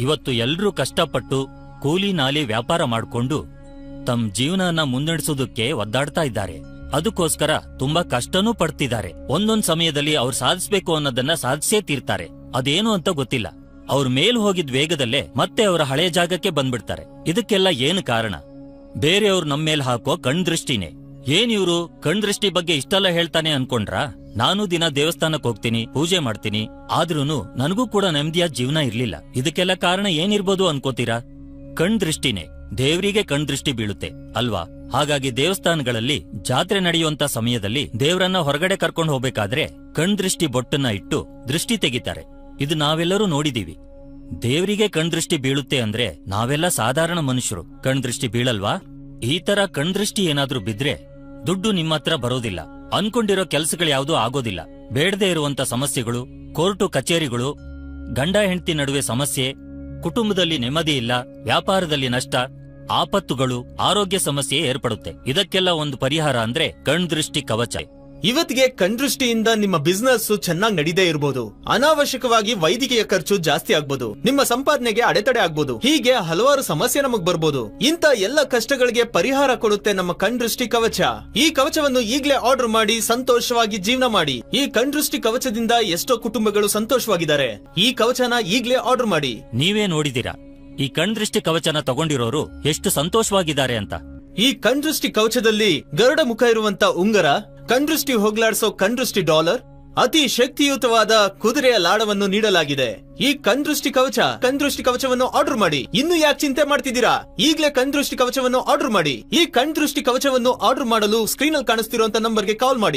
ಇವತ್ತು ಎಲ್ರೂ ಕಷ್ಟಪಟ್ಟು ಕೂಲಿ ನಾಲಿ ವ್ಯಾಪಾರ ಮಾಡ್ಕೊಂಡು ತಮ್ಮ ಜೀವನನ ಮುನ್ನಡೆಸೋದಕ್ಕೆ ಒದ್ದಾಡ್ತಾ ಇದ್ದಾರೆ. ಅದಕ್ಕೋಸ್ಕರ ತುಂಬಾ ಕಷ್ಟನೂ ಪಡ್ತಿದ್ದಾರೆ. ಒಂದೊಂದ್ ಸಮಯದಲ್ಲಿ ಅವ್ರು ಸಾಧಿಸ್ಬೇಕು ಅನ್ನೋದನ್ನ ಸಾಧಿಸೇ ತೀರ್ತಾರೆ. ಅದೇನು ಅಂತ ಗೊತ್ತಿಲ್ಲ. ಅವ್ರ ಮೇಲ್ ಹೋಗಿದ್ ವೇಗದಲ್ಲೇ ಮತ್ತೆ ಅವರ ಹಳೆ ಜಾಗಕ್ಕೆ ಬಂದ್ಬಿಡ್ತಾರೆ. ಇದಕ್ಕೆಲ್ಲ ಏನು ಕಾರಣ? ಬೇರೆಯವ್ರು ನಮ್ ಮೇಲೆ ಹಾಕೋ ಕಣ್ದೃಷ್ಟಿನೇ. ಏನ್ ಇವ್ರು ಕಣ್ ದೃಷ್ಟಿ ಬಗ್ಗೆ ಇಷ್ಟೆಲ್ಲ ಹೇಳ್ತಾನೆ ಅನ್ಕೊಂಡ್ರಾ? ನಾನು ದಿನ ದೇವಸ್ಥಾನಕ್ಕೆ ಹೋಗ್ತೀನಿ, ಪೂಜೆ ಮಾಡ್ತೀನಿ. ಆದ್ರೂನು ನನಗೂ ಕೂಡ ನೆಮ್ಮದಿಯ ಜೀವನ ಇರ್ಲಿಲ್ಲ. ಇದಕ್ಕೆಲ್ಲ ಕಾರಣ ಏನಿರ್ಬೋದು ಅನ್ಕೋತೀರಾ? ಕಣ್ದೃಷ್ಟಿನೇ. ದೇವ್ರಿಗೆ ಕಣ್ ದೃಷ್ಟಿ ಬೀಳುತ್ತೆ, ಅಲ್ವಾ? ಹಾಗಾಗಿ ದೇವಸ್ಥಾನಗಳಲ್ಲಿ ಜಾತ್ರೆ ನಡೆಯುವಂತ ಸಮಯದಲ್ಲಿ ದೇವರನ್ನ ಹೊರಗಡೆ ಕರ್ಕೊಂಡು ಹೋಗ್ಬೇಕಾದ್ರೆ ಕಣ್ ದೃಷ್ಟಿ ಬೊಟ್ಟನ್ನ ಇಟ್ಟು ದೃಷ್ಟಿ ತೆಗಿತಾರೆ. ಇದು ನಾವೆಲ್ಲರೂ ನೋಡಿದೀವಿ. ದೇವರಿಗೆ ಕಣ್ದೃಷ್ಟಿ ಬೀಳುತ್ತೆ ಅಂದ್ರೆ ನಾವೆಲ್ಲ ಸಾಧಾರಣ ಮನುಷ್ಯರು. ಕಣ್ದೃಷ್ಟಿ ಬೀಳಲ್ವಾ? ಈ ತರ ಕಣ್ದೃಷ್ಟಿ ಏನಾದ್ರೂ ಬಿದ್ರೆ ದುಡ್ಡು ನಿಮ್ಮತ್ರ ಬರೋದಿಲ್ಲ. ಅನ್ಕೊಂಡಿರೋ ಕೆಲಸಗಳು ಯಾವುದೂ ಆಗೋದಿಲ್ಲ. ಬೇಡದೆ ಇರುವಂತ ಸಮಸ್ಯೆಗಳು, ಕೋರ್ಟು, ಕಚೇರಿಗಳು, ಗಂಡ ಹೆಂಡತಿ ನಡುವೆ ಸಮಸ್ಯೆ, ಕುಟುಂಬದಲ್ಲಿ ನೆಮ್ಮದಿ ಇಲ್ಲ, ವ್ಯಾಪಾರದಲ್ಲಿ ನಷ್ಟ, ಆಪತ್ತುಗಳು, ಆರೋಗ್ಯ ಸಮಸ್ಯೆ ಏರ್ಪಡುತ್ತೆ. ಇದಕ್ಕೆಲ್ಲ ಒಂದು ಪರಿಹಾರ ಅಂದ್ರೆ ಕಣ್ ದೃಷ್ಟಿ ಕವಚ. ಇವತ್ತಿಗೆ ಕಣ್ದೃಷ್ಟಿಯಿಂದ ನಿಮ್ಮ ಬಿಸ್ನೆಸ್ ಚೆನ್ನಾಗಿ ನಡೀದೇ ಇರಬಹುದು ಅನಾವಶ್ಯಕವಾಗಿ ವೈದ್ಯಕೀಯ ಖರ್ಚು ಜಾಸ್ತಿ ಆಗ್ಬೋದು. ನಿಮ್ಮ ಸಂಪಾದನೆಗೆ ಅಡೆತಡೆ ಆಗ್ಬೋದು. ಹೀಗೆ ಹಲವಾರು ಸಮಸ್ಯೆ ನಮಗ್ ಬರ್ಬೋದು. ಇಂತ ಎಲ್ಲ ಕಷ್ಟಗಳಿಗೆ ಪರಿಹಾರ ಕೊಡುತ್ತೆ ನಮ್ಮ ಕಣ್ದೃಷ್ಟಿ ಕವಚ. ಈ ಕವಚವನ್ನು ಈಗ್ಲೇ ಆರ್ಡರ್ ಮಾಡಿ ಸಂತೋಷವಾಗಿ ಜೀವನ ಮಾಡಿ. ಈ ಕಣ್ದೃಷ್ಟಿ ಕವಚದಿಂದ ಎಷ್ಟೋ ಕುಟುಂಬಗಳು ಸಂತೋಷವಾಗಿದ್ದಾರೆ. ಈ ಕವಚನ ಈಗ್ಲೇ ಆರ್ಡರ್ ಮಾಡಿ. ನೀವೇ ನೋಡಿದೀರಾ ಈ ಕಣ್ದೃಷ್ಟಿ ಕವಚನ ತಗೊಂಡಿರೋರು ಎಷ್ಟು ಸಂತೋಷವಾಗಿದ್ದಾರೆ ಅಂತ. ಈ ಕಣ್ದೃಷ್ಟಿ ಕವಚದಲ್ಲಿ ಗರುಡ ಮುಖ ಇರುವಂತ ಉಂಗರ ಕಣ್ದೃಷ್ಟಿ ಹೋಗ್ಲಾಡ್ಸೋ ಕಂಡೃಷ್ಟಿ ಡಾಲರ್ ಅತಿ ಶಕ್ತಿಯುತವಾದ ಕುದುರೆಯ ಲಾಡವನ್ನು ನೀಡಲಾಗಿದೆ. ಈ ಕಂದೃಷ್ಟಿ ಕವಚ ಕಂದೃಷ್ಟಿ ಕವಚವನ್ನು ಆರ್ಡರ್ ಮಾಡಿ. ಇನ್ನು ಯಾಕೆ ಚಿಂತೆ ಮಾಡ್ತಿದ್ದೀರಾ? ಈಗಲೇ ಕಂದೃಷ್ಟಿ ಕವಚವನ್ನು ಆರ್ಡರ್ ಮಾಡಿ. ಈ ಕಣ್ದೃಷ್ಟಿ ಕವಚವನ್ನು ಆರ್ಡರ್ ಮಾಡಲು ಸ್ಕ್ರೀನ್ ಅಲ್ಲಿ ಕಾಣಿಸ್ತಿರುವಂತ ನಂಬರ್ಗೆ ಕಾಲ್ ಮಾಡಿ.